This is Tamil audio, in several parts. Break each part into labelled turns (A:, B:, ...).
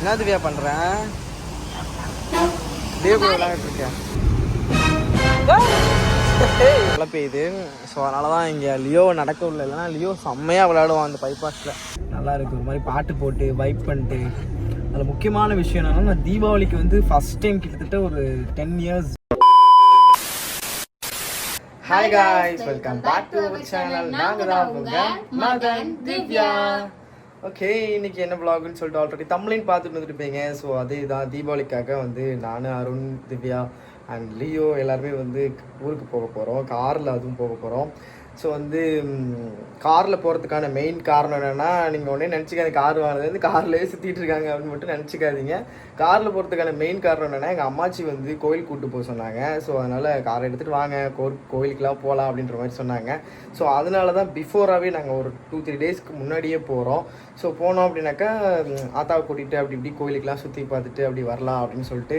A: என்ன திவ்யா பண்ணுறேன் தேவ கூட மழை பெய்யுது. ஸோ அதனால தான் இங்கே லியோ நடக்க உள்ள. இல்லைனா லியோ செம்மையாக விளையாடுவான் அந்த பைபாஸில் நல்லா இருக்கு. ஒரு மாதிரி பாட்டு போட்டு வைப் பண்ணிட்டு. அதில் முக்கியமான விஷயம் என்னன்னா நான் தீபாவளிக்கு வந்து ஃபஸ்ட் டைம் கிட்டத்தட்ட ஒரு ten years hi guys welcome back to channel நாங்கள் தான் உங்க மதன் திவ்யா. ஓகே இன்னைக்கு என்ன ப்ளாக்னு சொல்லிட்டு ஆல்ரெடி தமிழையும் பார்த்துட்டு வந்துருப்பீங்க. ஸோ அதே தான் தீபாவளிக்காக வந்து நான் அருண் திவ்யா அண்ட் லியோ எல்லாருமே வந்து ஊருக்கு போக போகிறோம் காரில் அதுவும் போக போகிறோம் ஸோ வந்து காரில் போகிறதுக்கான மெயின் காரணம் என்னென்னா நீங்கள் உடனே நினச்சிக்காது கார் வாங்கினது வந்து கார்லேயே சுற்றிட்டு இருக்காங்க அப்படின்னு மட்டும் நினச்சிக்காதீங்க. காரில் போகிறதுக்கான மெயின் காரணம் என்னென்னா எங்கள் அம்மாச்சி வந்து கோயில் கூப்பிட்டு போக சொன்னாங்க. ஸோ அதனால் காரை எடுத்துகிட்டு வாங்க கோ கோயிலுக்கெலாம் போகலாம் அப்படின்ற மாதிரி சொன்னாங்க. ஸோ அதனால தான் பிஃபோராகவே நாங்கள் ஒரு டூ த்ரீ டேஸ்க்கு முன்னாடியே போகிறோம் ஸோ போனோம் அப்படின்னாக்கா ஆத்தாவை கூட்டிகிட்டு அப்படி இப்படி கோயிலுக்கெலாம் சுற்றி பார்த்துட்டு அப்படி வரலாம் அப்படின்னு சொல்லிட்டு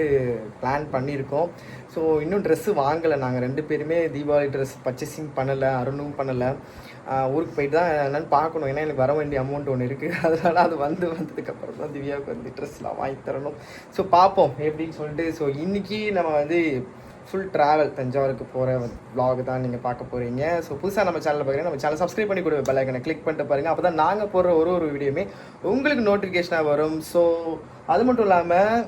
A: பிளான் பண்ணியிருக்கோம். ஸோ இன்னும் ட்ரெஸ்ஸு வாங்கலை. நாங்கள் ரெண்டு பேருமே தீபாவளி ட்ரெஸ் பர்ச்சேசிங் பண்ணலை. அருணும் பண்ணலை. ஊருக்கு போயிட்டு தான் என்னென்னு பார்க்கணும். ஏன்னா எனக்கு வர வேண்டிய அமௌண்ட் ஒன்று இருக்குது அதனால் அது வந்து வந்ததுக்கப்புறம் தான் திவ்யாவுக்கு வந்து ட்ரெஸ்லாம் வாங்கி தரணும். ஸோ பார்ப்போம். எப்படின்னு சொல்லிட்டு ஸோ இன்றைக்கி நம்ம வந்து ஃபுல் ட்ராவல் தஞ்சாவூருக்கு போகிற வ்ளாக் தான் நீங்கள் பார்க்க போகிறீங்க ஸோ புதுசாக நம்ம சேனலில் பார்க்குறீங்க நம்ம சேனல் சப்ஸ்கிரைப் பண்ணி கொடுங்க. பெல் ஐக்கனை கிளிக் பண்ணிட்டு பாருங்கள் அப்போ தான் நாங்கள் போடுற ஒரு ஒரு வீடியோமே உங்களுக்கு நோட்டிஃபிகேஷனாக வரும். ஸோ அது மட்டும் இல்லாமல்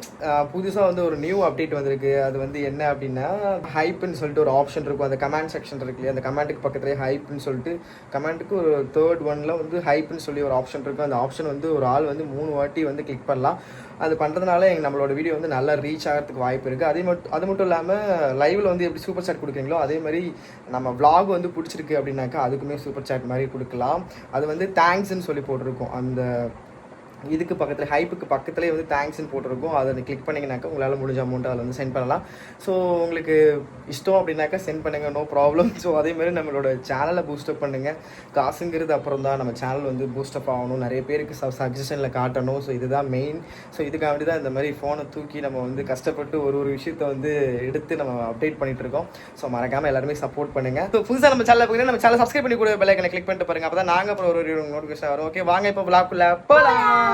A: புதுசாக வந்து ஒரு நியூ அப்டேட் வந்திருக்கு. அது வந்து என்ன அப்படின்னா ஹைப்புன்னு சொல்லிட்டு ஒரு ஆப்ஷன் இருக்கும். அந்த கமெண்ட் செக்ஷன் இருக்கு இல்லையா? அந்த கமெண்ட்டுக்கு பக்கத்துலேயே ஹைப்புன்னு சொல்லிட்டு கமெண்ட்டுக்கு ஒரு தேர்ட் ஒன்ல வந்து ஹைப்புன்னு சொல்லி ஒரு ஆப்ஷன் இருக்கும் அந்த ஆப்ஷன் வந்து ஒரு ஆள் வந்து மூணு வாட்டி வந்து கிளிக் பண்ணலாம். அது பண்ணுறதுனால எங்கள் நம்மளோட வீடியோ வந்து நல்லா ரீச் ஆகிறதுக்கு வாய்ப்பு இருக்குது அதே மட்டும் அது மட்டும் இல்லாமல் லைவில் வந்து எப்படி சூப்பர் சாட் கொடுக்குறீங்களோ அதே மாதிரி நம்ம விளாக் வந்து பிடிச்சிருக்கு அப்படின்னாக்கா அதுக்குமே சூப்பர் சாட் மாதிரி கொடுக்கலாம். அது வந்து தேங்க்ஸ்ன்னு சொல்லி போட்டிருக்கோம். அந்த இதுக்கு பக்கத்தில் ஹைப்புக்கு பக்கத்துலேயே வந்து தேங்க்ஸ்னு போட்டிருக்கோம். அதை கிளிக் பண்ணிங்கனாக்கா உங்களால் முடிஞ்ச அமௌண்ட் அதில் வந்து சென்ட் பண்ணலாம். ஸோ உங்களுக்கு இஷ்டம் அப்படின்னாக்கா சென்ட் பண்ணுங்கள் நோ ப்ராப்ளம் ஸோ அதே மாதிரி நம்மளோட சேனலை பூஸ்டப் பண்ணுங்கள் காசுங்கிறது அப்புறம் தான் நம்ம சேனல் வந்து பூஸ்டப் ஆகணும். நிறைய பேருக்கு சஜஷனில் காட்டணும். ஸோ இதுதான் மெயின் ஸோ இதுக்காண்டி தான் இந்த மாதிரி ஃபோனை தூக்கி நம்ம வந்து கஷ்டப்பட்டு ஒரு ஒரு விஷயத்தை வந்து எடுத்து நம்ம அப்டேட் பண்ணிட்டு இருக்கோம். ஸோ மறக்காமல் எல்லாருமே சப்போர்ட் பண்ணுங்கள் ஸோ புதுசாக நம்ம சேனல் பார்த்தீங்கன்னா நம்ம சேனல் சப்ஸ்கிரைப் பண்ணி கூட பெல்லைக்கனை கிளிக் பண்ணிட்டு பாருங்கள் அப்போ தான் நாங்கள் அப்புறம் ஒரு ஒரு நோட்டிஃபிகேஷன் வரும். ஓகே வாங்க இப்போ பிளாக்குள்ளே போகலாம்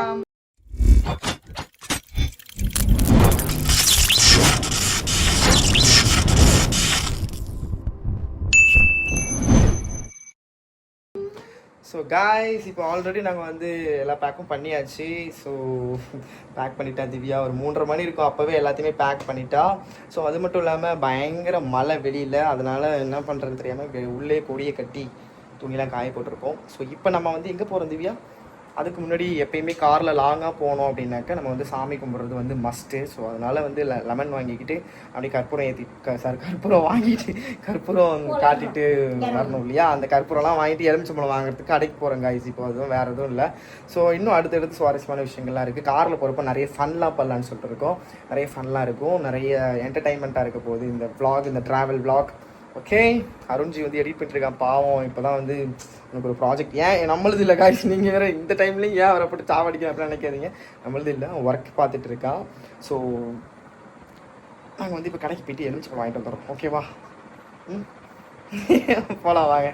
A: ஸோ காய்ஸ் இப்போ ஆல்ரெடி நாங்கள் வந்து எல்லா பேக்கும் பண்ணியாச்சு. ஸோ பேக் பண்ணிட்டா திவ்யா. ஒரு மூன்றரை மணி இருக்கும். அப்போவே எல்லாத்தையுமே பேக் பண்ணிட்டா. ஸோ அது மட்டும் இல்லாமல் பயங்கர மழை வெளியில். அதனால் என்ன பண்ணுறதுன்னு தெரியாமல் உள்ளே கொடியை கட்டி துணிலாம் காய போட்டிருக்கோம். ஸோ இப்போ நம்ம வந்து எங்கே போகிறோம் திவ்யா? அதுக்கு முன்னாடி எப்பயுமே காரில் லாங்காக போனோம் அப்படின்னாக்கா நம்ம வந்து சாமி கும்பிட்றது வந்து மஸ்ட்டு ஸோ அதனால் வந்து லெமன் வாங்கிக்கிட்டு அப்படியே கற்பூரம் ஏற்றி க சார் கற்பூரம் வாங்கிட்டு கற்பூரம் காட்டிட்டு வரணும் இல்லையா? அந்த கற்பூரம்லாம் வாங்கிட்டு எலுமிச்சம்பழம் வாங்குறதுக்கு கடைக்கு போகிறோம் காய்ஸ் இப்போ அதுவும் வேறு எதுவும் இல்லை. ஸோ இன்னும் அடுத்தடுத்து சுவாரஸ்யமான விஷயங்கள்லாம் இருக்குது காரில் போகிறப்ப நிறைய ஃபன்லாம் பண்ணலான்னு சொல்லிட்டு இருக்கோம். நிறைய ஃபன்லாம் இருக்கும். நிறைய என்டர்டைன்மெண்ட்டாக இருக்க போகுது. இந்த vlog இந்த ட்ராவல் vlog. ஓகே அருண்ஜி வந்து எடிட் பண்ணிட்டுருக்கான் பாவம். இப்போ தான் வந்து எனக்கு ஒரு ப்ராஜெக்ட் ஏன்? நம்மளது இல்லை காய்ஸ் நீங்கள் வேறு இந்த டைம்லேயும் ஏன் வரப்பட்டு சாவடிக்க அப்படின்னு நினைக்காதீங்க. நம்மளது இல்லை ஒர்க் பார்த்துட்டு இருக்கான். ஸோ நாங்கள் வந்து இப்போ கடைக்கு போயிட்டு எலுமிச்சப்பழம் வாங்கிட்டு வந்துடுறோம். ஓகேவா ம்? போகலாம் வாங்க.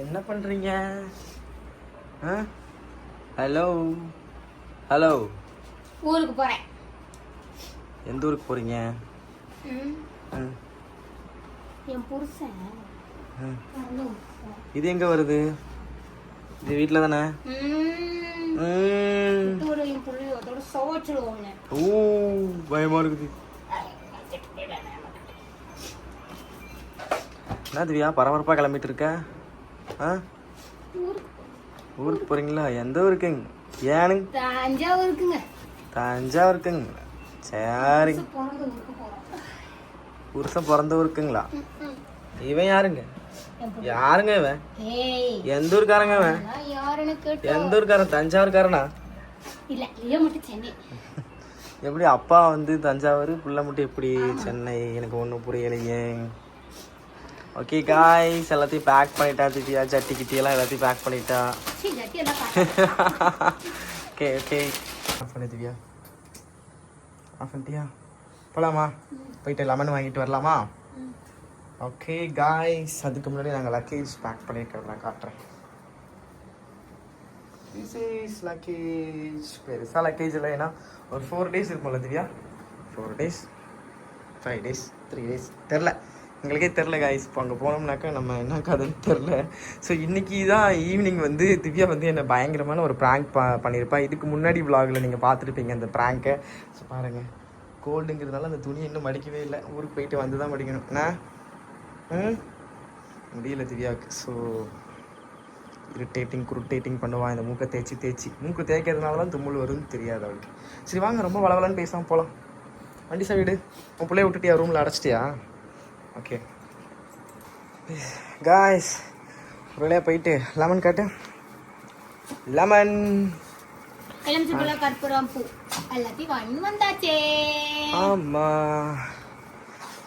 A: என்ன பண்ணுறீங்க ஆ? ஹலோ ஹலோ
B: ஊருக்கு போறேன்.
A: எந்த ஊருக்கு போகிறீங்க
B: என் புருஷன்.
A: இது எங்கே வருது? இது வீட்டில் தானே ஓ பயமா இருக்குது. என்ன திவ்யா பரபரப்பாக கிளம்பிட்டு இருக்க? ஆ? ஊருக்கு போறீங்களா? எந்த ஊருக்குங்க? ஏனுங்க?
B: தஞ்சாவூர் இருக்குங்க
A: தஞ்சாவூர் இருக்குங்க சரி
B: பிறந்த ஊருக்கு போறோம்.
A: புருஷன் பிறந்த ஊருக்குங்களா. இவன் யாருங்க? யாருங்க இவன்? எந்த ஊருக்காரங்க இவன்? எந்த ஊருக்காரன்? தஞ்சாவூர்காரனா எப்படி அப்பா வந்து தஞ்சாவூர் புள்ள மட்டும் எப்படி சென்னை? எனக்கு ஒன்றும் புரியலையே. ஓகே காய்ஸ் எல்லாத்தையும் பேக் பண்ணிட்டா திவ்யா சட்டி கிட்டியெல்லாம் எல்லாத்தையும் பேக் பண்ணிட்டா. ஓகே ஓகே ஆஃப் பண்ணு திவ்யா. ஆஃப் பண்ணிட்டியா? போகலாமா போயிட்டு லெமன் வாங்கிட்டு வரலாமா. ஓகே காய்ஸ் அதுக்கு முன்னாடி நாங்கள் லக்கேஜ் பேக் பண்ணியிருக்கிறத நான் காட்டுறேன். திஸ் இஸ் லக்கேஜ் பெருசாக லக்கேஜ் இல்லை ஏன்னா ஒரு ஃபோர் டேஸ் இருக்கும்ல Divya four days five days three days தெரில எங்களுக்கே தெரில காய்ஸ் இப்போ அங்கே போனோம்னாக்கா நம்ம என்ன கதைன்னு தெரில ஸோ இன்றைக்கி தான் ஈவினிங் வந்து திவ்யா வந்து என்னை பயங்கரமான ஒரு ப்ராங்க் ப பண்ணியிருப்பா இதுக்கு முன்னாடி vlogல நீங்கள் பார்த்துருப்பீங்க அந்த ப்ராங்கை ஸோ பாருங்கள் கோல்டுங்கிறதுனால அந்த துணி இன்னும் மடிக்கவே இல்லை. ஊருக்கு போயிட்டு வந்து தான் மடிக்கணும். என்ன? முடியல திவ்யாவுக்கு. ஸோ இரிட்டேட்டிங் குருட்டேட்டிங் பண்ணுவான் இந்த மூக்கை தேய்ச்சி தேய்ச்சி. மூக்கு தேய்க்கிறதுனால தான் தும்மல் வரும்னு தெரியாது அவளுக்கு. சரி வாங்க ரொம்ப வளவலன்னு பேசாமல் போகலாம் வண்டி சைடு உன் பிள்ளைய விட்டுட்டியா? ரூமில் அடைச்சிட்டியா? ஓகே காய்ஸ் வழியாக போயிட்டு லெமன் காட்டு. லெமன்
B: கற்பூரம் பூ. எல்லாத்தையும் வாங்கி வந்தாச்சே.
A: ஆமாம்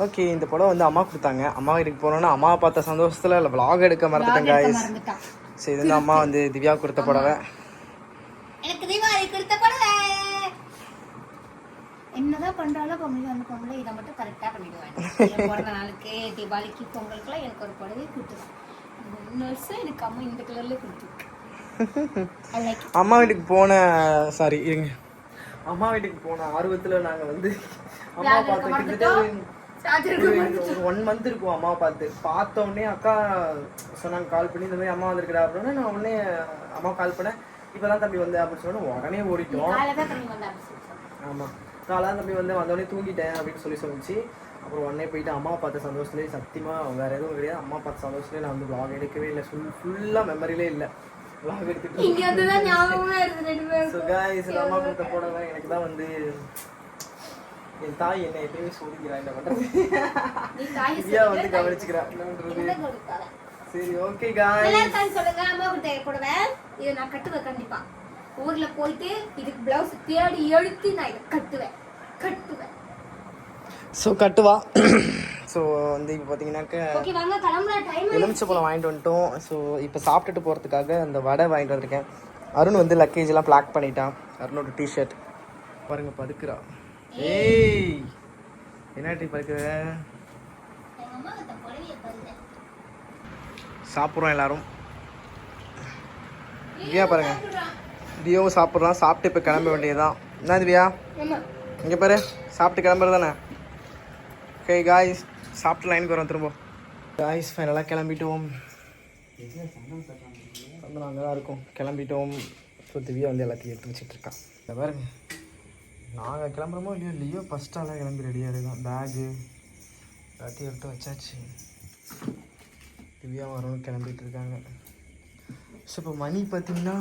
A: ஓகே இந்த படம் வந்து அம்மா கொடுத்தாங்க. அம்மா வீட்டுக்கு போனோன்னா அம்மாவை பார்த்த சந்தோஷத்தில் இல்லை vlog எடுக்க மறந்துட்டேன் காய்ஸ் சரி இது வந்து அம்மா வந்து திவ்யா கொடுத்த புடவை.
B: எனக்கு தீபாவளி கொடுத்த படவை. என்னதான் பண்றாலும் பொங்கல் அந்த பொங்கல் இதை மட்டும் கரெக்டா பண்ணிடுவேன். பிறந்த நாளுக்கு தீபாவளிக்கு பொங்கலுக்குலாம் எனக்கு ஒரு புடவை கொடுத்துருவேன் மூணு வருஷம் எனக்கு அம்மா இந்த கலர்ல கொடுத்துருக்கு.
A: அம்மா வீட்டுக்கு போன சாரி இருங்க. அம்மா வீட்டுக்கு போன ஆர்வத்தில் நாங்கள் வந்து அம்மா பார்த்து கிட்டத்தட்ட ஒன் மந்த் இருக்கும் அம்மா பார்த்து. பார்த்த உடனே அக்கா சொன்னாங்க கால் பண்ணி இந்த மாதிரி அம்மா வந்திருக்கிறா அப்படின்னா. நான் உடனே அம்மா கால் பண்ணேன் இப்பதான் தம்பி வந்து அப்படின்னு சொன்னா உடனே ஓடிட்டோம். ஆமாம் காலாக தம்பி வந்து வந்தோடனே தூங்கிட்டேன் அப்படின்னு சொல்லி சொல்லிச்சு. அப்புறம் உடனே போயிட்டு அம்மா பார்த்த சந்தோஷத்துலேயே சத்தியமாக வேற எதுவும் கிடையாது. அம்மா பார்த்த சந்தோஷத்துலேயே நான் வந்து vlog எடுக்கவே இல்லை. ஃபுல் ஃபுல்லாக மெமரியிலே இல்லை. vlog எடுத்துட்டு அம்மா கொடுத்த போடவை எனக்கு தான் வந்து என் தாய் என்னை எப்பயுமே சோதிக்கிறா என்ன பண்றது? திவ்யா வந்து கவனிச்சுக்கிறா சரி ஓகே காய்
B: சொல்லுங்க அம்மா கொடுத்த புடவை இதை நான் கட்டுவேன் கண்டிப்பா. ஊர்ல போயிட்டு இதுக்கு பிளவுஸ் தேடி எழுத்தி நான் இதை கட்டுவேன். கட்டுவேன்.
A: ஸோ கட்டுவா. ஸோ வந்து இப்போ பார்த்தீங்கன்னாக்க
B: ஓகே வாங்க கிளம்புற டைம்
A: எலுமிச்சை பழம் வாங்கிட்டு வந்துட்டோம். ஸோ இப்போ சாப்பிட்டுட்டு போகிறதுக்காக அந்த வடை வாங்கிட்டு வந்திருக்கேன். அருண் வந்து லக்கேஜ் எல்லாம் பிளாக் பண்ணிட்டான். அருணோட டிஷர்ட் பாருங்க பதுக்குறா. ஏய். என்னடி பதுக்குற
B: எங்க அம்மா கொடுத்த புடவையை பாருங்க
A: சாப்பிட்றோம் எல்லாரும். திவ்யா பாருங்க. திவ்யாவும் சாப்பிட்றான். சாப்பிட்டு இப்போ கிளம்ப வேண்டியதுதான். என்ன திவ்யா? இங்கே பாரு. சாப்பிட்டு கிளம்புறது தானே ஓகே காய்ஸ் சாப்பிட்டு லைனுக்கு வரோம். திரும்ப. காய்ஸ் ஃபைனலாக கிளம்பிட்டோம். அங்கே தான் இருக்கோம். கிளம்பிட்டோம். ஸோ திவ்யா வந்து எல்லாத்தையும் எடுத்து வச்சுட்டு இருக்கான். இந்த பாருங்க. நாங்கள் கிளம்புறோமோ இல்லையோ லியோ ஃபஸ்ட்டாலாம் கிளம்பி ரெடியாக இருக்கான் பேகு எல்லாத்தையும் எடுத்து வச்சாச்சு. திவ்யா வரணும் கிளம்பிட்டு இருக்காங்க. ஸோ இப்போ மணி பார்த்தீங்கன்னா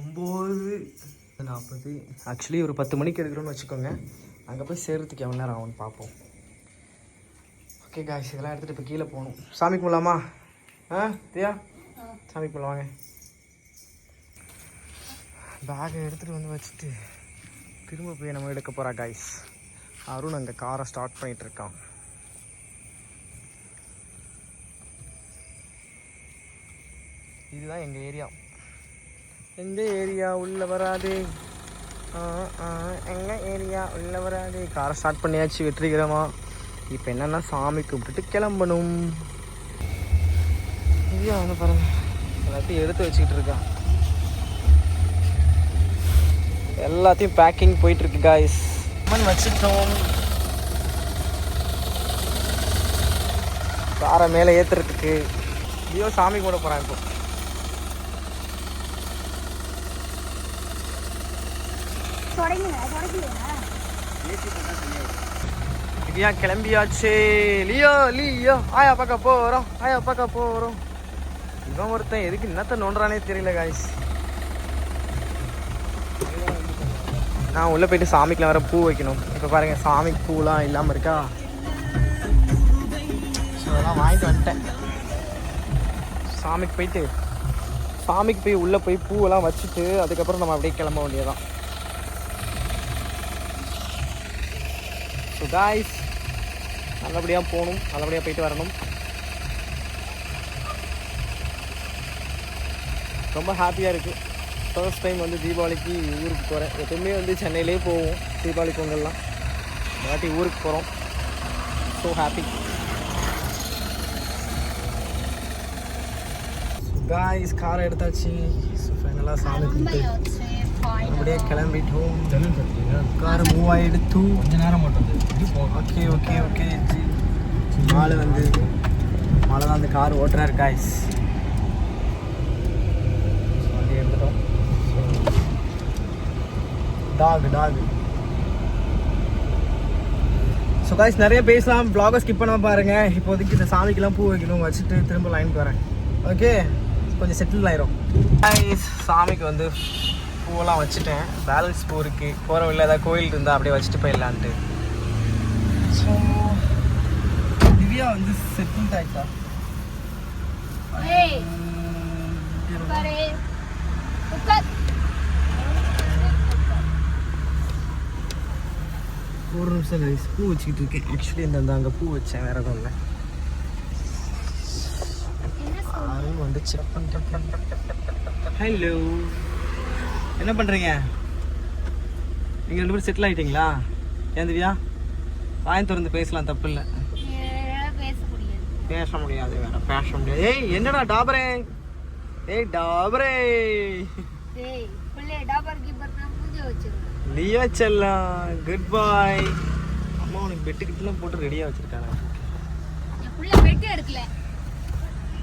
A: ஒம்பது நாற்பது. ஆக்சுவலி ஒரு பத்து மணிக்கு எடுக்கிறோன்னு வச்சுக்கோங்க. அங்கே போய் சேர்றதுக்கு எவ்வளோ நேரம் ஆகும்னு பார்ப்போம் ஓகே காய்ஸ் இதெல்லாம் எடுத்துகிட்டு இப்போ கீழே போகணும். சாமி கும்பிடலாமா? ஆ தியா சாமி கும்பிடலாம் வாங்க. பேகை எடுத்துகிட்டு வந்து வச்சுட்டு திரும்ப போய் நம்ம எடுக்க போகிறா கைஸ் அருண் அங்கே காரை ஸ்டார்ட் பண்ணிகிட்ருக்கான் இருக்கான். இதுதான் எங்கள் ஏரியா எங்கள் ஏரியா உள்ள வராது. எங்கள் ஏரியா உள்ள வராது. காரை ஸ்டார்ட் பண்ணியாச்சு வெற்றிகரமாக இப்போ என்னன்னா சாமி கும்பிட்டுட்டு கிளம்பணும். ஐயா வந்து பாருங்கள் எல்லாத்தையும் எடுத்து வச்சுக்கிட்டு இருக்கான். எல்லாத்தையும் பேக்கிங் போயிட்டு இருக்கு காய்ஸ் மண் வச்சுட்டோம். காரை மேலே ஏத்துறதுக்கு. ஐயோ சாமி கூட போகிறான் இப்போ. திவ்யா கிளம்பியாச்சே. Leo Leo. ஆயா பார்க்க போகிறோம் ஆயா பார்க்க போகிறோம் இவன் ஒருத்தன் எதுக்கு என்னத்த நோண்டுறானே தெரியல காய்ஸ் நான் உள்ளே போயிட்டு சாமிக்குலாம் வர பூ வைக்கணும். இப்போ பாருங்க சாமிக்கு பூலாம் இல்லாமல் இருக்கா? ஸோ அதெல்லாம் வாங்கிட்டு வந்துட்டேன். சாமிக்கு போயிட்டு சாமிக்கு போய் உள்ளே போய் பூவெல்லாம் வச்சுட்டு அதுக்கப்புறம் நம்ம அப்படியே கிளம்ப வேண்டியதான் ஸோ காய்ஸ் நல்லபடியாக போகணும் நல்லபடியாக போயிட்டு வரணும். ரொம்ப ஹாப்பியாக இருக்குது ஃபர்ஸ்ட் டைம் வந்து தீபாவளிக்கு ஊருக்கு போகிறேன் எப்பவுமே வந்து சென்னையிலே போவோம் தீபாவளி பொங்கல்லாம். இந்த வாட்டி ஊருக்கு போகிறோம் ஸோ ஹாப்பி காய்ஸ் காரை எடுத்தாச்சு. ஸோ ஃபைனலாக சாமி கும்பிட்டு அப்படியே கிளம்பிட்டோம். கார் மூவ் ஆகிடுத்து
C: கொஞ்ச நேரம் மட்டும்
A: ஓகே ஓகே ஓகே மாலை வந்து மாலை தான் அந்த கார் ஓட்டுறாரு காய்ஸ் வண்டி எடுத்துட்டோம் டாக் டாக். ஸோ காய்ஸ் நிறைய பேசலாம். ப்ளாகை ஸ்கிப் பண்ணாம பாருங்க. இப்போதைக்கு இந்த சாமிக்கெல்லாம் பூ வைக்கணும். வச்சுட்டு திரும்ப லைன் போகிறேன் ஓகே கொஞ்சம் செட்டில் ஆயிரும். காய்ஸ் சாமிக்கு வந்து பூவெல்லாம் வச்சுட்டேன். பேலன்ஸ் பூ இருக்குது போகிற வழியில் ஏதாவது கோயில் இருந்தால் அப்படியே வச்சுட்டு போயிடலான்ட்டு. ஸோ திவ்யா வந்து செட்டில் ஆயிட்டா?
B: உட்கார்.
A: ஒரு நிமிஷம் guys. பூ வச்சுக்கிட்டு இருக்கேன். ஆக்சுவலி இந்த அங்கே பூ வச்சேன் வேற எதுவும் இல்லை. அருண் வந்து செக் பண்ணிட்டேன் ஹலோ என்ன பண்ணுறீங்க நீங்கள் ரெண்டு பேரும் செட்டில் ஆகிட்டீங்களா ஏன் திவ்யா? வாய் திறந்து பேசலாம் தப்பு இல்லை
B: பேச முடியாது.
A: வேற பேச முடியாது. ஏய் என்னடா டாபரே? ஏய் டாபரே.
B: ஏய் பிள்ளை டாபர் கீப்பர் நான் பூஜை வச்சிருக்கேன்
A: லியோ செல்லம் குட் பாய் அம்மா உனக்கு பெட்டு கிட்டலாம் போட்டு ரெடியாக வச்சிருக்காங்க.
B: என் பிள்ளை பெட்டு எடுக்கல.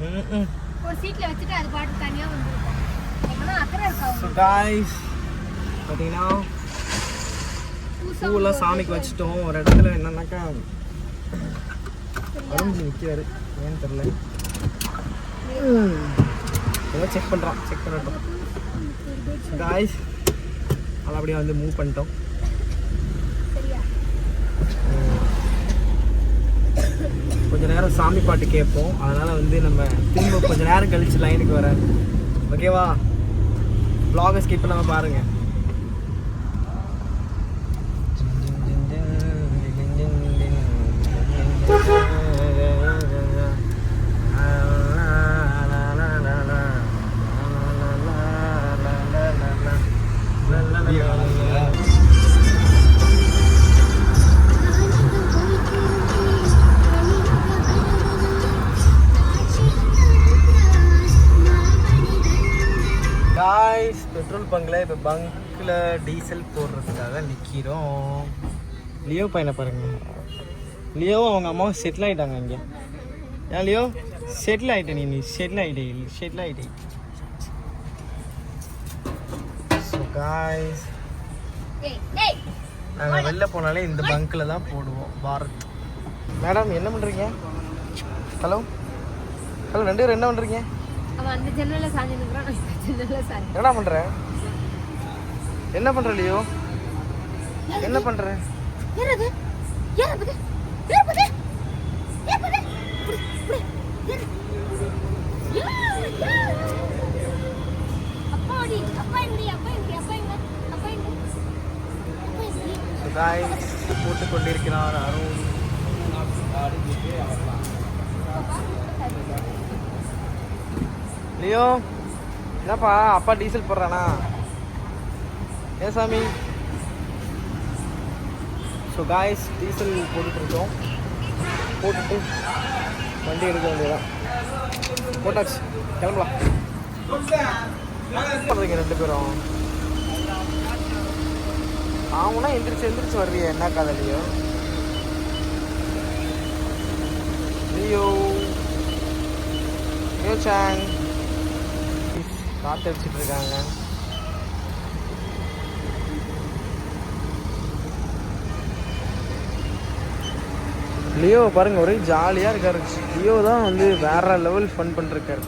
A: ம்
B: ஒரு சீட்ல வச்சுட்டு அது பாட்டு தனியா வந்துருக்கும் எங்கன்னா அக்கறை இருக்கா
A: ஸோ
B: உங்களுக்கு
A: காய்ஸ் பார்த்தீங்கன்னா பூவெல்லாம் சாமிக்கு வச்சுட்டோம். ஒரு இடத்துல என்னன்னாக்கா அழிஞ்சு நிற்கிறாரு ஏன்னு தெரில ஏதோ செக் பண்ணுறான் செக் பண்ணட்டும். காய்ஸ் அப்படியே வந்து மூவ் பண்ணிட்டோம்
B: சரியா
A: கொஞ்ச நேரம் சாமி பாட்டு கேட்போம் அதனால வந்து நம்ம திரும்ப கொஞ்ச நேரம் கழிச்சு லைனுக்கு வரேன் ஓகேவா vlog-அ ஸ்கிப் பண்ணாம பாருங்க காய்ஸ் பங்க்கில் டீசல் போடுறதுக்காக நிற்கிறோம் லியோ பையனை பாருங்க. லியோவும் அவங்க அம்மாவும் செட்டில் ஆகிட்டாங்க இங்கே ஏன் லியோ? செட்டில் ஆகிட்ட நீ செட்டில் ஆகிட்டே செட்டில் ஆகிட்டே ஸோ காய்ஸ் நாங்கள் வெளில போனாலே இந்த பங்க்கில் தான் போடுவோம் பாரத் மேடம் என்ன பண்ணுறீங்க ஹலோ? ஹலோ ரெண்டு பேரும் என்ன பண்ணுறீங்க
B: அவன் அந்த ஜன்னல்ல சாஞ்சு நிக்கிறான் நான்
A: என்ன பண்ற லியோ? என்ன பண்ற? போட்டு கொண்டிருக்கிறார் அருண். லியோ என்னப்பா அப்பா டீசல் போடுறானா? ஏன் சாமி ஸோ காய்ஸ் டீசல் போட்டுட்ருக்கோம் போட்டுட்டு வண்டி எடுக்க வேண்டியதான் போட்டாச்சு. கிளம்பலாம். பண்ணுறீங்க ரெண்டு பேரும். அவனா எந்திரிச்சு எந்திரிச்சு வர்றிய என்ன கதை லியோ லியோ சாங். காற்று அடிச்சிட்டு இருக்காங்க லியோ பாருங்கள் ஒரே ஜாலியாக இருக்காரு. லியோ தான் வந்து வேற லெவல் ஃபன் பண்ணிருக்காரு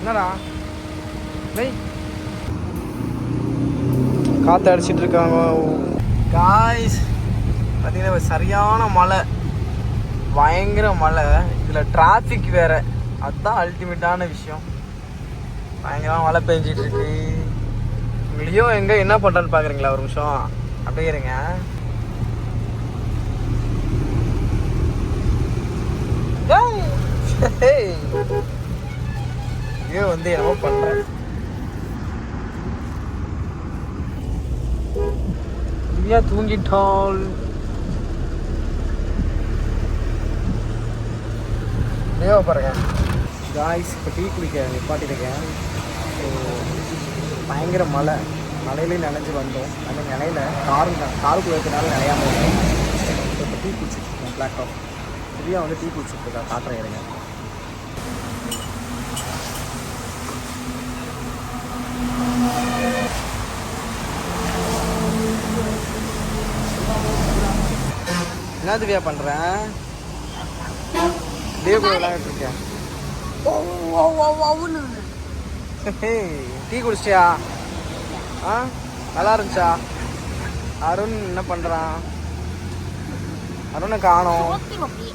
A: என்னடா? டேய். காற்று அடிச்சிட்டு இருக்காங்க. காய்ஸ் பார்த்தீங்கன்னா சரியான மழை. பயங்கர மழை. இதில் டிராஃபிக் வேற. அதுதான் அல்டிமேட்டான விஷயம். பயங்கரமாக மழை பெஞ்சிட்டு இருக்கு. லியோ எங்கே என்ன பண்ணுறான்னு பார்க்குறீங்களா ஒரு நிமிஷம்? அப்படியே இருங்க. ஐயோ வந்து என்னமோ பண்ணுறேன் திவ்யா தூங்கிட்டாள். லியோ பாருங்க. காய்ஸ் இப்போ டீ குடிக்க நிப்பாட்டிருக்கேன் ஸோ பயங்கர மழை. மழையிலே நனைஞ்சு வந்தோம். அந்த நிலையில காரு காருக்குள்ள இருக்கிறனால வந்தோம் ஸோ இப்போ டீ குடிச்சிட்டு இருக்கோம் பிளாக் டாப் திவ்யா வந்து டீ குடிச்சிட்டு இருக்கா காட்டுறேன் இருங்க. என்ன திவ்யா பண்ணுறேன் தேவ கூட விளையாட்டு இருக்கேன் டீ குடிச்சியா ஆ நல்லா இருந்துச்சா? அருண் என்ன பண்ணுறான் அருணை காணோம்
B: ஓகே ஓகே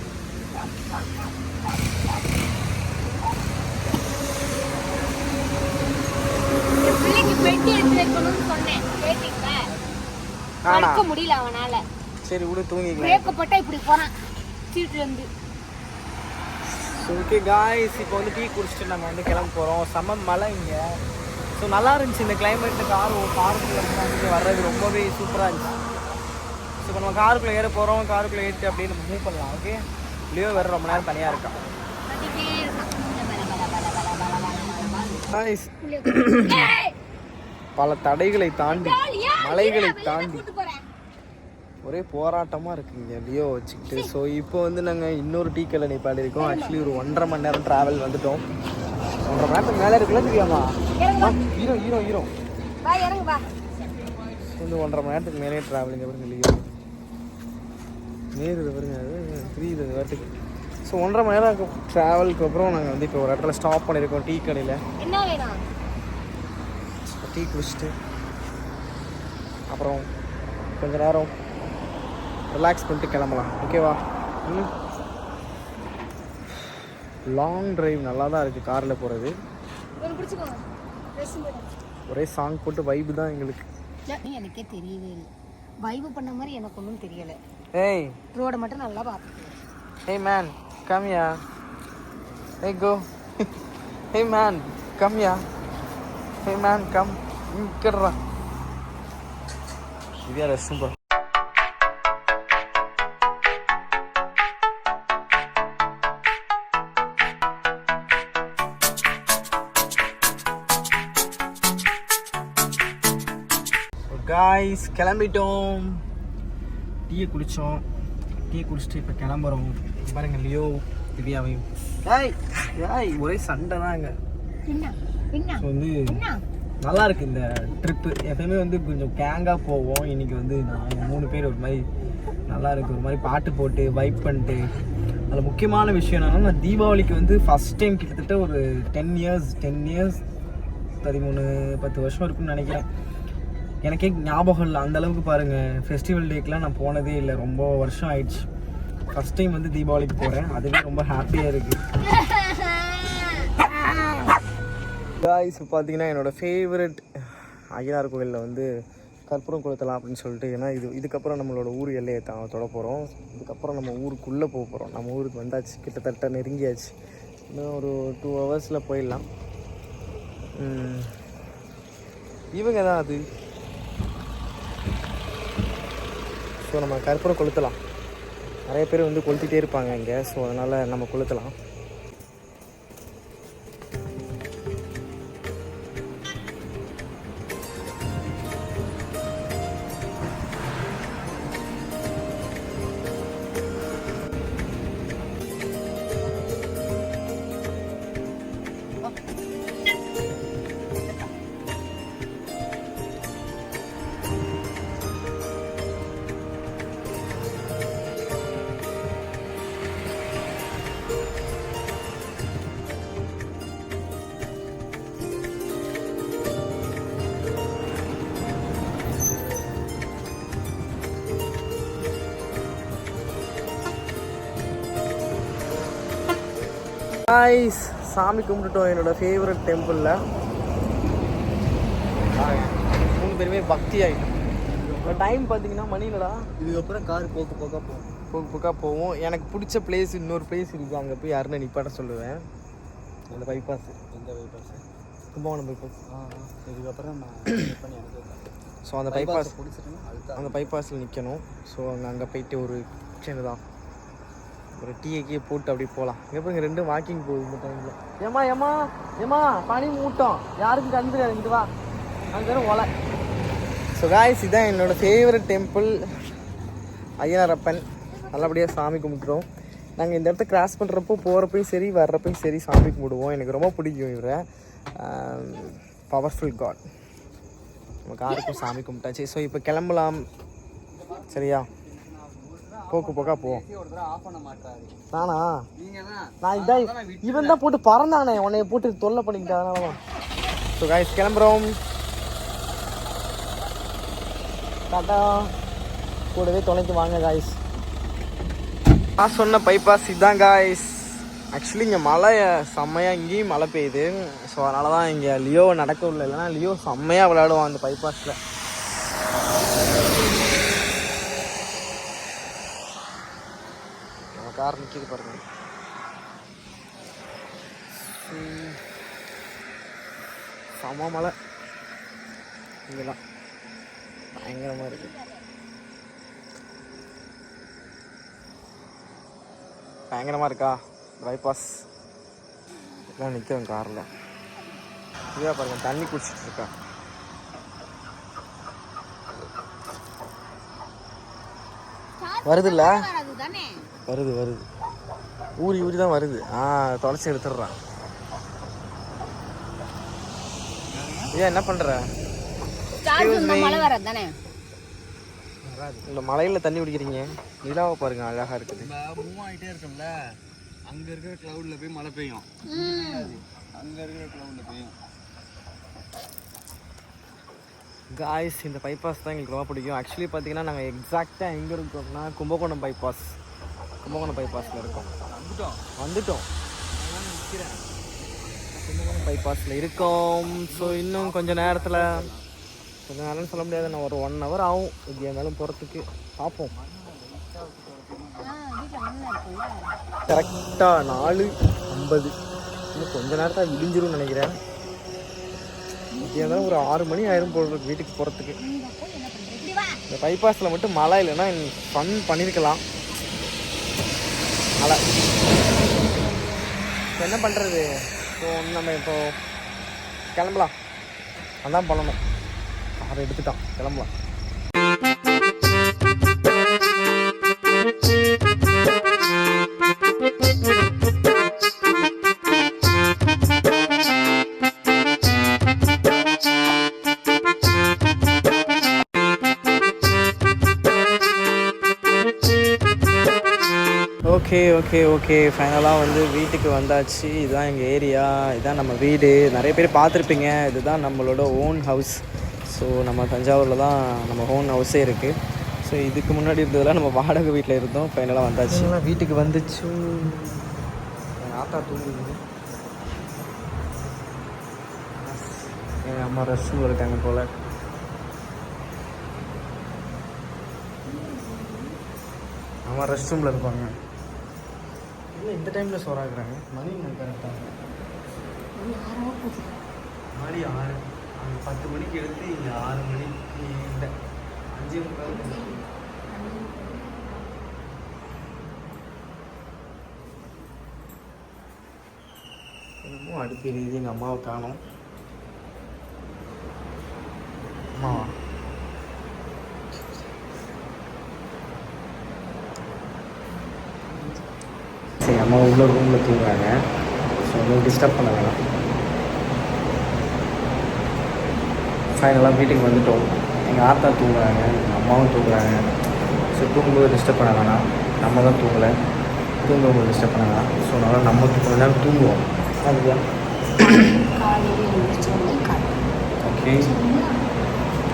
B: என் பிள்ளைக்கு பெட்டி எடுத்து வைக்கணும்னு சொன்னேன். கேட்டீங்களா?
A: ஆனா.
B: நடக்க முடியல அவனால.
A: சரி விடு தூங்கிக்கலாம்.
B: பிரேக்க போட்டா இப்படி போறான். சீட்டுல இருந்து.
A: ஓகே காய்ஸ் இப்போ வந்து டீ குடிச்சிட்டு நம்ம வந்து கிளம்ப போகிறோம் செம்ம மழை இங்கே. ஸோ நல்லா இருந்துச்சு. இந்த கிளைமேட்டு கார் காருக்குள்ளே வந்து வர்றது ரொம்பவே சூப்பராக இருந்துச்சு. ஸோ இப்போ நம்ம காருக்குள்ளே ஏற போகிறோம் காருக்குள்ளே ஏறிட்டு அப்படியே நம்ம மூவ் பண்ணலாம் ஓகே லியோ வேறு ரொம்ப நேரம் தனியாக இருக்கான். காய்ஸ் பல தடைகளை தாண்டி மலைகளை தாண்டி. ஒரே போராட்டமாக இருக்குங்க லியோ வச்சுக்கிட்டு. ஸோ இப்போ வந்து நாங்கள் இன்னொரு டீ கடை நிப்பாடி இருக்கோம். ஆக்சுவலி ஒரு ஒன்றரை மணி நேரம் ட்ராவல் வந்துட்டோம். ஒன்றரை மணி நேரத்துக்கு மேலே இருக்குல்ல தெரியாமா. Hero hero hero. வந்து ஒன்றரை மணி நேரத்துக்கு மேலே ட்ராவலிங் பாருங்க லியோ. நேரு பாருங்க அது தெரியுது அது வாட்டுக்கு ஸோ ஒன்றரை மணி நேரம் ட்ராவலுக்கு அப்புறம் நாங்கள் வந்து இப்போ ஒரு இடத்துல ஸ்டாப் பண்ணியிருக்கோம் டீ கடையில்.
B: என்ன வேணும்?
A: டீ குடிச்சிட்டு அப்புறம் கொஞ்ச நேரம் ரிலாக்ஸ் பண்ணிட்டு கிளம்பலாம். ஓகேவா ம். லாங் டிரைவ் நல்லா தான் இருக்குது காரில் போகிறது. ஒரே சாங் போட்டு வைப்பு தான் எங்களுக்கு.
B: நீ எனக்கே தெரியவே இல்லை. வைவு பண்ண மாதிரி எனக்கு ஒன்றும் தெரியல.
A: ஏய்
B: ரோட மட்டும் நல்லா பார்த்துக்கோ.
A: Hey man, come here. Hey go. hey man, come here. Hey man, come. இங்கடா இது போ காய்ஸ் கிளம்பிட்டோம். டீயை குடித்தோம் டீ குடிச்சிட்டு இப்போ கிளம்புறோம். பாருங்க லியோ திவ்யாவையும். ஏய் ஏய் ஒரே சண்டை ஸோ வந்து நல்லா இருக்கு இந்த ட்ரிப்பு எப்பயுமே வந்து கொஞ்சம் கேங்காக போவோம். இன்னைக்கு வந்து நாங்கள் மூணு பேர் ஒரு மாதிரி நல்லா இருக்கு ஒரு மாதிரி பாட்டு போட்டு வைப் பண்ணிட்டு. அதில் முக்கியமான விஷயம் என்னன்னா நான் தீபாவளிக்கு வந்து ஃபஸ்ட் டைம் கிட்டத்தட்ட ஒரு டென் இயர்ஸ் டென் இயர்ஸ் பதிமூணு பத்து வருஷம் இருக்கும்னு நினைக்கிறேன். எனக்கே ஞாபகம் இல்லை. அந்தளவுக்கு பாருங்கள் ஃபெஸ்டிவல் டேக்கெலாம் நான் போனதே இல்லை. ரொம்ப வருஷம் ஆயிடுச்சு. ஃபஸ்ட் டைம் வந்து தீபாவளிக்கு போகிறேன் அதுவே ரொம்ப ஹாப்பியாக இருக்குது காய்ஸ் இப்போ பார்த்தீங்கன்னா என்னோடய ஃபேவரட் ஐயனார் கோயிலில் வந்து கற்பூரம் கொளுத்தலாம் அப்படின்னு சொல்லிட்டு ஏன்னா இது இதுக்கப்புறம் நம்மளோட ஊர் எல்லையை தான் தொட போகிறோம் இதுக்கப்புறம் நம்ம ஊருக்குள்ளே போக போகிறோம் நம்ம ஊருக்கு வந்தாச்சு கிட்டத்தட்ட நெருங்கியாச்சு. இன்னும் ஒரு டூ ஹவர்ஸில் போயிடலாம். இவங்க தான் அது. ஸோ நம்ம கற்பூரம் கொளுத்தலாம். நிறைய பேர் வந்து கொளுத்திட்டே இருப்பாங்க இங்கே. ஸோ அதனால் நம்ம கொளுத்தலாம். காய்ஸ் சாமி கும்பிட்டுட்டோம் என்னோட ஃபேவரட் டெம்பிளில் மூணு பேருமே பக்தி ஆகிட்டோம் டைம் பார்த்தீங்கன்னா மணிலடா
C: இதுக்கப்புறம் கார் போக்கு போக்கா போகும்
A: போக போக்கா போவோம். எனக்கு பிடிச்ச பிளேஸ் இன்னொரு பிளேஸ் இருக்குது அங்கே போய் யாருன்னு நிப்பாட்ட சொல்லுவேன். அந்த பைபாஸ்
C: எந்த பைபாஸ்
A: கும்பகோணம் பைபாஸ்.
C: இதுக்கப்புறம்
A: ஸோ அந்த பைபாஸ்
C: பிடிச்சிட்டுனா அதுதான்
A: அந்த பைபாஸில் நிற்கணும் ஸோ அங்கே அங்கே போயிட்டு ஒரு சின்னதான் ஒரு டீயை போட்டு அப்படியே போகலாம். இங்கே போய் ரெண்டும் வாக்கிங் போகுது இந்த டைமில் ஏமா ஏமா ஏமா பனி மூட்டம். யாருக்கும் கண்டுக்காது இங்கிட்டு வா. அங்கே ஒலை. ஸோ காய்ஸ் இதான் என்னோட ஃபேவரட் டெம்பிள் ஐயனாரப்பன். நல்லபடியாக சாமி கும்பிட்டுறோம் நாங்கள் இந்த இடத்த கிராஸ் பண்ணுறப்போ போகிறப்பையும் சரி வர்றப்பையும் சரி சாமி கும்பிடுவோம். எனக்கு ரொம்ப பிடிக்கும் இவரை. பவர்ஃபுல் காட் நம்ம காருக்கும் சாமி கும்பிட்டாச்சு. ஸோ இப்போ கிளம்பலாம். சரியா? போக்கு போக்கா
C: மாட்டாரு
A: நானா? நான் இதான் இவன் தான் போட்டு பறந்தானே. உன்னைய போட்டு தொல்லை பண்ணிக்கிட்டு அதனால தான் ஸோ காய்ஸ் கிளம்புறோம். டாட்டா கூடவே துணைக்கு வாங்க காய்ஸ் நான் சொன்ன பைபாஸ் இதுதான் காய்ஸ் ஆக்சுவலி இங்கே மழை செம்மையாக இங்கேயும் மழை பெய்யுது. ஸோ அதனால தான் இங்கே லியோ நடக்க விடல இல்லைன்னா லியோ செம்மையாக விளையாடுவான் அந்த பைபாஸில் நம்ம கார் நிற்கிது பாருங்க. சம செம மழை. இங்கெல்லாம் பயங்கரமாக இருக்குது பயங்கரமாக இருக்கா? பைபாஸ் எல்லாம் நிற்கிறேன் காரில். இதாக பாருங்கள் தண்ணி குடிச்சிட்டு இருக்கா. வருதுல்ல?
B: வராது
A: வருது. ஊறி ஊறி தான் வருது. ஆ தொலைச்சி எடுத்துடுறான். ஏன் என்ன பண்ற? இந்த மலையில தண்ணி குடிக்கிறீங்க? நிலாவை பாருங்க அழகா இருக்குது.
C: மூவ் ஆகிட்டே இருக்கோம்ல அங்க இருக்கிற கிளவுட்ல போய் மழை பெய்யும். அங்க இருக்கிற கிளவுட்ல பெய்யும்.
A: காய்ஸ் இந்த பைபாஸ் தான் எங்களுக்கு ரொம்ப பிடிக்கும். ஆக்சுவலி பார்த்தீங்கன்னா நாங்கள் எக்ஸாக்டாக எங்கே இருக்கோம்னா கும்பகோணம் பைபாஸ் கும்பகோணம் பைபாஸில் இருக்கோம்.
C: வந்துட்டோம்.
A: வந்துட்டோம். கும்பகோணம் பைபாஸில் இருக்கோம். ஸோ இன்னும் கொஞ்சம் நேரத்தில் கொஞ்சம் நேரம்னு சொல்ல முடியாது. நான் ஒரு ஒன் ஹவர் ஆகும். எப்படி இருந்தாலும் போகிறதுக்கு பார்ப்போம். கரெக்டாக நாலு ஐம்பது. இன்னும் கொஞ்ச நேரத்தில் விடிஞ்சிரும்னு நினைக்கிறேன். எப்படி இருந்தாலும் ஒரு ஆறு மணி ஆயிரும் போல இருக்கு வீட்டுக்கு போகிறதுக்கு இந்த பைபாஸில் மட்டும் மழை இல்லைன்னா ஃபன் பண்ணியிருக்கலாம் மழை. இப்போ என்ன பண்ணுறது ஸோ நம்ம இப்போ கிளம்பலாம். அதான் பண்ணணும். அதை எடுத்துட்டான். கிளம்பலாம். ஓகே ஓகே ஃபைனலாக வந்து வீட்டுக்கு வந்தாச்சு. இதுதான் எங்கள் ஏரியா இதுதான் நம்ம வீடு. நிறைய பேர் பார்த்துருப்பீங்க. இதுதான் நம்மளோட ஓன் ஹவுஸ் ஸோ நம்ம தஞ்சாவூரில் தான் நம்ம ஓன் ஹவுஸே இருக்குது ஸோ இதுக்கு முன்னாடி இருந்ததெல்லாம் நம்ம வாடகை வீட்டில் இருந்தோம். ஃபைனலாக வந்தாச்சு. வீட்டுக்கு வந்துச்சு. எங்கள் ஆத்தா தூங்குது. எங்கள் அம்மா ரெஸ்ட் இருக்காங்க போல். அம்மா ரெஸ்ட் ரூமில் இருப்பாங்க. இல்லை இந்த டைமில் சோறாக்குறாங்க மணி கரெக்டாக மணி ஆறு அங்கே பத்து மணிக்கு எடுத்து இங்கே ஆறு மணிக்கு இல்லை அஞ்சு முக்கால் என்னமோ அடுப்பு எரியுது எங்கள் அம்மாவை காணோம். அம்மாவா? சரி அம்மா உள்ள ரூமில் தூங்குறாங்க. ஸோ உங்களுக்கு டிஸ்டர்ப் பண்ண வேணாம். ஃபைனலாக வீட்டுக்கு வந்துட்டோம். எங்கள் ஆத்தா தூங்குறாங்க எங்கள் அம்மாவும் தூங்குறாங்க. ஸோ தூங்கும்போது டிஸ்டர்ப் பண்ண வேணாம். நம்ம தான் தூங்கலை. தூங்கும்போது டிஸ்டர்ப் பண்ண வேணாம். ஸோ அதனால் நம்ம கொஞ்ச நேரம் தூங்குவோம். அதுதான். ஓகே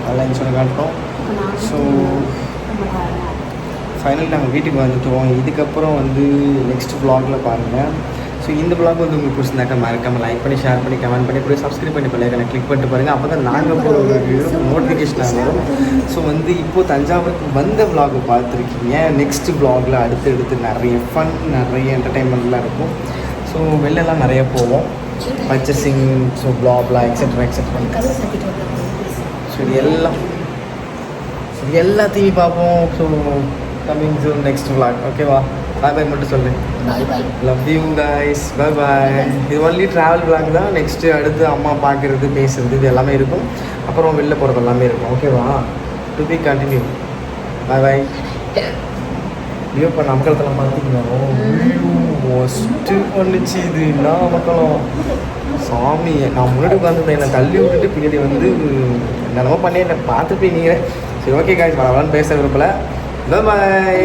A: அதெல்லாம் சொல்லி காட்டுறோம் ஸோ ஃபைனல் நாங்கள் வீட்டுக்கு வந்துட்டோம். இதுக்கப்புறம் வந்து நெக்ஸ்ட் ப்ளாகில் பாருங்கள் ஸோ இந்த ப்ளாக் வந்து உங்களுக்கு பிடிச்சிருந்தாக்க மறக்காமல் லைக் பண்ணி ஷேர் பண்ணி கமெண்ட் பண்ணி போய் சப்ஸ்கிரைப் பண்ணி பிள்ளைகளை கிளிக் பண்ணிட்டு பாருங்கள் அப்போ தான் நாங்கள் போகிற ஒரு வீடியோ நோட்டிஃபிகேஷன் ஆகும் ஸோ வந்து இப்போது தஞ்சாவூருக்கு வந்த vlog பார்த்துருக்கீங்க. நெக்ஸ்ட் ப்ளாகில் அடுத்து அடுத்து நிறைய ஃபன் நிறைய என்டர்டைன்மெண்ட்லாம் இருக்கும். ஸோ வெளிலலாம் நிறைய போவோம். Purchasing so blah blah etcetera etcetera so எல்லாம் எல்லாத்தையும் பார்ப்போம். So coming soon next vlog. ஓகேவா பாய் பாய் மட்டும் சொல்லு.
B: Bye bye
A: love you guys bye bye இது ஒன்லி ட்ராவல் vlog தான். நெக்ஸ்ட்டு அடுத்து அம்மா பார்க்குறது பேசுறது இது எல்லாமே இருக்கும். அப்புறம் வெளில போகிறது எல்லாமே இருக்கும். ஓகேவா to be continued bye bye ஐயோ இப்போ ஃபஸ்ட்டு பண்ணுச்சு இது. என்ன மக்களும் சாமி நான் முன்னாடி உட்காந்துருந்தேன் என்னை தள்ளி விட்டுட்டு பின்னாடி வந்து என்னென்னமோ பண்ணி என்னை பார்த்துப்பீங்க சரி ஓகே காய்ச்சி வரலான்னு பேச விரும்பல பாய்